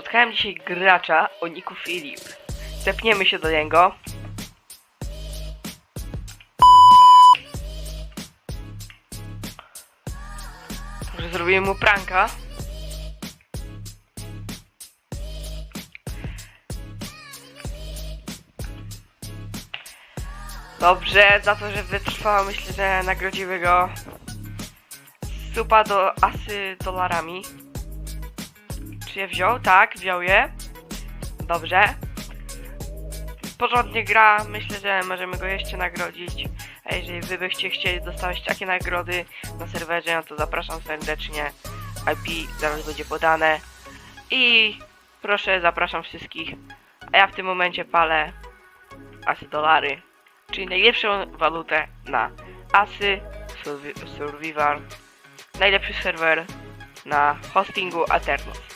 Spotkałem dzisiaj gracza o niku Filip. Zepniemy się do niego. Może zrobimy mu pranka. Dobrze, za to, że wytrwał, myślę, że nagrodzimy go supa do asy dolarami. Czy je wziął? Tak, wziął je. Dobrze. Porządnie gra, myślę, że możemy go jeszcze nagrodzić. A jeżeli wy byście chcieli dostawać takie nagrody na serwerze, no to zapraszam serdecznie. IP zaraz będzie podane. I proszę, zapraszam wszystkich. A ja w tym momencie palę asy dolary, czyli najlepszą walutę na asy, survi- survival, najlepszy serwer na hostingu Aternos.